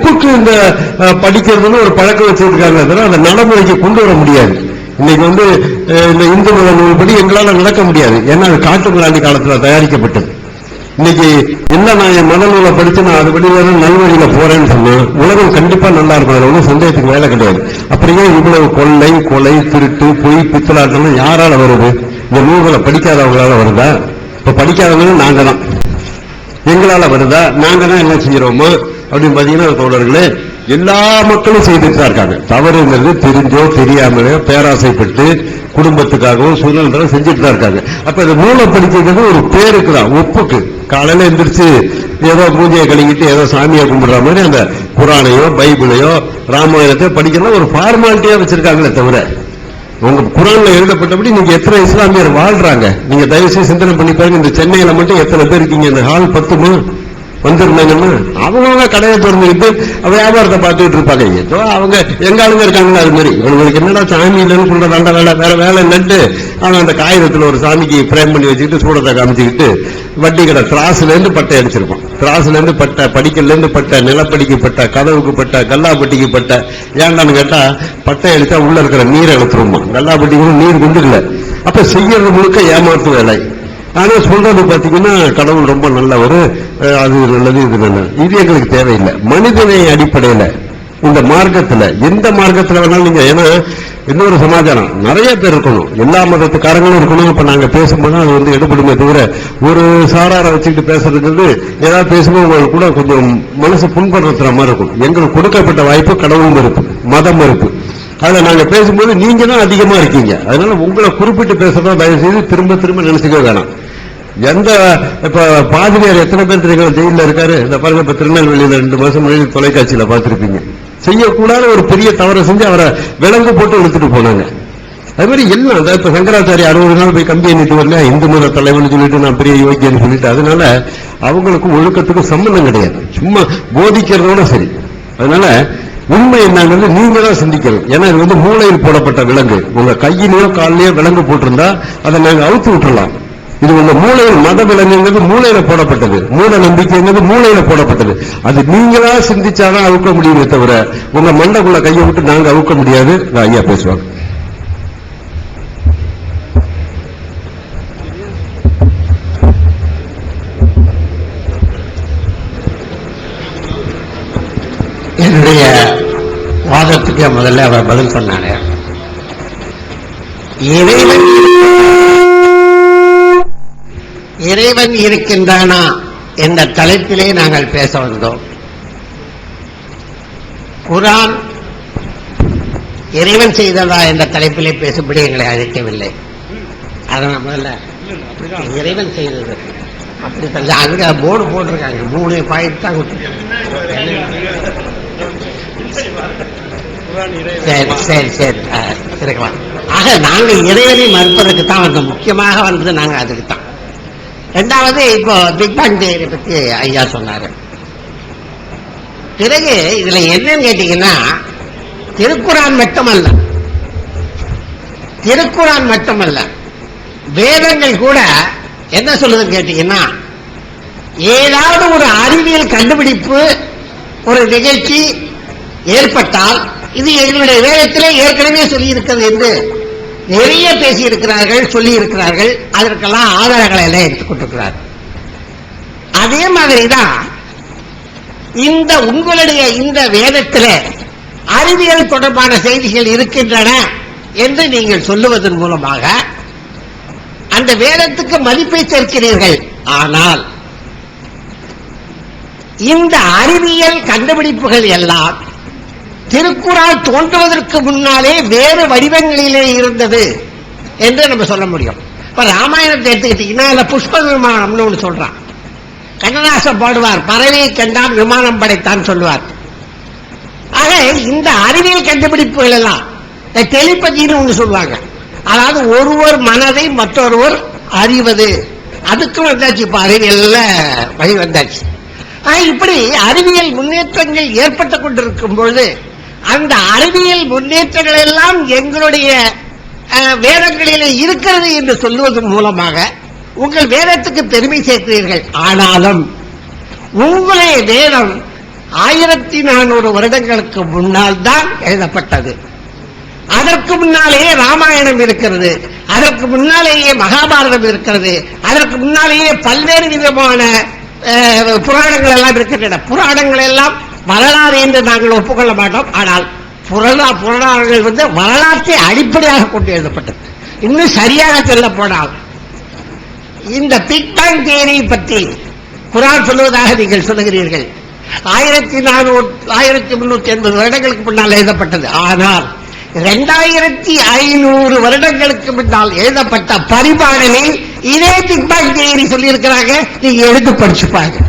கூட்டு இந்த படிக்கிறதுன்னு ஒரு பழக்கம் வச்சிருக்காங்க. அதனால அந்த நடைமுறைக்கு கொண்டு வர முடியாது. இன்னைக்கு வந்து இந்த இந்து மத நூல்படி எங்களால நடக்க முடியாது. ஏன்னா அது காட்டு மிராண்டி காலத்துல தயாரிக்கப்பட்டது. இன்னைக்கு என்ன நான் என் மனநூலை படிச்சு நான் அதுபடி வேற நல்வழியில போறேன்னு சொன்னால் உலகம் கண்டிப்பா நல்லா இருக்கும். அதில் ஒன்றும் சந்தேகத்துக்கு வேலை கிடையாது. அப்படியே இவ்வளவு கொள்ளை கொலை திருட்டு பொய் பித்தலாட்டம் யாரால வருது? இந்த நூல்களை படிக்காதவங்களால வருதா? இப்ப படிக்காதவங்களும் நாங்க தான் எங்களால வருதா? நாங்க தான் என்ன செய்யறோமோ? அப்படின்னு பாத்தீங்கன்னா தோழர்களே எல்லா மக்களும் செய்துட்டு தான் இருக்காங்க தவறுங்கிறது தெரிஞ்சோ தெரியாமலோ பேராசைப்பட்டு குடும்பத்துக்காகவும் சூழ்நிலை செஞ்சுட்டு தான் இருக்காங்க. அப்ப இந்த நூலை படிக்கிறது ஒரு பேருக்கு தான் ஒப்புக்கு காலையில எந்திரிச்சு ஏதோ பூஜையை கழுவிட்டு ஏதோ சாமியை கும்பிடுற மாதிரி அந்த குரானையோ பைபிளையோ ராமாயணத்தை படிக்கிறதா ஒரு ஃபார்மாலிட்டியா வச்சிருக்காங்களே தவிர உங்க குரான்ல எழுதப்பட்டபடி நீங்க எத்தனை இஸ்லாமியர் வாழ்றாங்க? நீங்க தயவுசெய்து சிந்தனை பண்ணி பாருங்க இந்த சென்னையில மட்டும் எத்தனை பேர் இருக்கீங்க? இந்த ஹால் பத்துமா வந்திருந்தாங்கன்னா அவங்கவுங்க கடையை திறந்துக்கிட்டு வியாபாரத்தை பார்த்துக்கிட்டு இருப்பாங்க. ஏதோ அவங்க எங்க ஆளுங்க இருக்காங்களா அது மாதிரி. இவங்களுக்கு என்னடா சாமி இல்லைன்னு சொல்றதாண்டா வேலை வேற வேலை நட்டு அவன் அந்த காகிதத்துல ஒரு சாமிக்கு பிரேம் பண்ணி வச்சுக்கிட்டு சூடத்தை காமிச்சுக்கிட்டு வட்டி கடை திராசுல இருந்து பட்டை அடிச்சிருப்பான். திராசுல இருந்து பட்ட படிக்கல்ல இருந்து பட்ட நிலப்படிக்கு பட்ட கதவுக்கு பட்ட கல்லாப்பட்டிக்கு பட்ட. ஏன்டான்னு கேட்டா பட்டை அடிச்சா உள்ள இருக்கிற நீரை இழுத்துருமா கல்லாப்பட்டிக்கு நீர் குண்டுக்கல. அப்ப செய்யறது முழுக்க ஏமாத்து வேலை. ஆனா சொல்றது பாத்தீங்கன்னா கடவுள் ரொம்ப நல்லவர் அது நல்லது இது நல்லது. இது எங்களுக்கு தேவையில்லை. மனிதனை அடிப்படையில இந்த மார்க்கத்துல எந்த மார்க்கத்துல வேணாலும் நீங்க ஏன்னா இன்னொரு சமாச்சாரம். நிறைய பேர் இருக்கணும். எல்லா மதத்துக்காரங்களும் இருக்கணும். இப்ப நாங்க பேசும்போது அது வந்து எடுபடுமே தவிர ஒரு சாராரை வச்சுக்கிட்டு பேசுறதுங்கிறது ஏதாவது பேசும்போது உங்களுக்கு கூட கொஞ்சம் மனசு புண்படுத்துற மாதிரி இருக்கும். எங்களுக்கு கொடுக்கப்பட்ட வாய்ப்பு கடவுள் மறுப்பு மதம் மறுப்பு அதுல நாங்க பேசும்போது நீங்க தான் அதிகமா இருக்கீங்க. அதனால உங்களை குறிப்பிட்டு பேசுறதா தயவு செய்து திரும்ப திரும்ப நினைச்சுக்க வேணாம். எந்த இப்ப பாதிரியார் எத்தனை பேர் தெரியும்? ஜெயில இருக்காரு. இந்த பாருங்க இப்ப திருநெல்வேலியில ரெண்டு மாசம் முன்னாடி தொலைக்காட்சியில பார்த்திருப்பீங்க. செய்யக்கூடாத ஒரு பெரிய தவறை செஞ்சு அவரை விலங்கு போட்டு இழுத்துட்டு போனாங்க. அது மாதிரி எல்லாம் அதாவது இப்ப சங்கராச்சாரிய அறுபது நாள் போய் கம்பி எண்ணிட்டு வரல இந்து மத தலைவன் சொல்லிட்டு நான் பெரிய யோகியன்னு சொல்லிட்டு அதனால அவங்களுக்கும் ஒழுக்கத்துக்கும் சம்பந்தம் கிடையாது. சும்மா போதிக்கிறதோட சரி. அதனால உண்மை என்னங்கிறது நீங்க தான் சிந்திக்கணும். ஏன்னா இது வந்து மூளையில் போடப்பட்ட விலங்கு. உங்க கையிலயோ காலிலேயோ விலங்கு போட்டிருந்தா அதை நாங்க அவுத்து விட்டுறலாம். இது உங்க மூளையில் மத விலங்குங்கிறது மூளையில போடப்பட்டது. மூட நம்பிக்கைங்கிறது மூளையில போடப்பட்டது. அது நீங்களா சிந்திச்சாதான் அவுக்க முடியுமே தவிர உங்க மண்டைக்குள்ள கையை விட்டு நாங்க அவுக்க முடியாது. ஐயா பேசுவாங்க. என்னுடைய வாதத்துக்கு முதல்ல அவர் பதில் சொன்னாங்க இறைவன் இறைவன் இருக்கின்றானா என்ற தலைப்பிலே நாங்கள் பேச வந்தோம். குரான் இறைவன் செய்ததா என்ற தலைப்பிலே பேசும்படி எங்களை அழைக்கவில்லை. அதான் முதல்ல இறைவன் செய்தது. அப்படி சொல்ல அங்க போர்டு போட்டிருக்காங்க. மூணு பாயிண்ட் தான் சரி சரி சரி. இருக்கலாம். ஆக நாங்கள் இறைவனை மறுப்பதற்கு தான் வந்தோம். முக்கியமாக வந்தது நாங்கள் அதுக்கு தான். ரெண்டாவது இப்போ பிக் பேங் தியரி பத்தி ஐயா சொன்னாரு. பிறகு இதுல என்னன்னு கேட்டீங்கன்னா திருக்குறான் மட்டுமல்ல. திருக்குறான் மட்டுமல்ல. வேதங்கள் கூட என்ன சொல்லுதுன்னு கேட்டீங்கன்னா ஏதாவது ஒரு அறிவியல் கண்டுபிடிப்பு ஒரு நிகழ்ச்சி ஏற்பட்டால் இது எங்களுடைய வேதத்திலே ஏற்கனவே சொல்லி இருக்கிறது என்று நிறைய பேசி இருக்கிறார்கள் சொல்லி இருக்கிறார்கள் அதற்கெல்லாம் ஆதாரங்களை எல்லாம் எடுத்துக்கொண்டிருக்கிறார் அதே மாதிரிதான் இந்த உங்களுடைய இந்த வேதத்தில் அறிவியல் தொடர்பான செய்திகள் இருக்கின்றன என்று நீங்கள் சொல்லுவதன் மூலமாக அந்த வேதத்துக்கு மதிப்பை சேர்க்கிறீர்கள். ஆனால் இந்த அறிவியல் கண்டுபிடிப்புகள் எல்லாம் திருக்குறள் தோன்றுவதற்கு முன்னாலே வேறு வடிவங்களிலே இருந்தது என்று நம்ம சொல்ல முடியும். இப்ப ராமாயணத்தை எடுத்துக்கிட்டீங்கன்னா அதுல புஷ்ப விமானம்னு ஒன்று சொல்றான். கண்ணதாசன் பாடுவார் பறவையை கண்டான் விமானம் படைத்தான் சொல்லுவார். ஆக இந்த அறிவியல் கண்டுபிடிப்புகள் எல்லாம் இந்த டெலிபதினு ஒண்ணு சொல்லுவாங்க. அதாவது ஒருவர் மனதை மற்றொருவர் அறிவது. அதுக்கும் வந்தாச்சு இப்ப அறிவியல்ல வழி வந்தாச்சு. இப்படி அறிவியல் முன்னேற்றங்கள் ஏற்பட்டு கொண்டிருக்கும் பொழுது அந்த அறிவியல் முன்னேற்றங்கள் எல்லாம் எங்களுடைய வேதங்களில் வேதங்களிலே இருக்கிறது என்று சொல்லுவதன் மூலமாக உங்கள் வேதத்துக்கு பெருமை சேர்க்கிறீர்கள். ஆனாலும் உங்களுடைய வேதம் ஆயிரத்தி நானூறு வருடங்களுக்கு முன்னால் தான் எழுதப்பட்டது. அதற்கு முன்னாலேயே ராமாயணம் இருக்கிறது. அதற்கு முன்னாலேயே மகாபாரதம் இருக்கிறது. அதற்கு முன்னாலேயே பல்வேறு விதமான புராணங்கள் எல்லாம் இருக்கின்றன. புராணங்கள் எல்லாம் வரலாறு என்று நாங்கள் ஒப்புக்கொள்ள மாட்டோம். ஆனால் புரணா புராணங்கள் வந்து வரலாற்றை அடிப்படையாக கொண்டு எழுதப்பட்டது. இன்னும் சரியாக சொல்ல போனால் இந்த பிக் பேங் தியரி பற்றி குரான் சொல்வதாக நீங்கள் சொல்லுகிறீர்கள். ஆயிரத்தி நானூறு ஆயிரத்தி முன்னூத்தி எண்பது வருடங்களுக்கு முன்னால் எழுதப்பட்டது. ஆனால் இரண்டாயிரத்தி ஐநூறு வருடங்களுக்கு முன்னால் எழுதப்பட்ட பரிபாடலில் இதே பிக் பேங் தியரி சொல்லியிருக்கிறாங்க. நீங்க எடுத்து படிச்சு பாருங்க.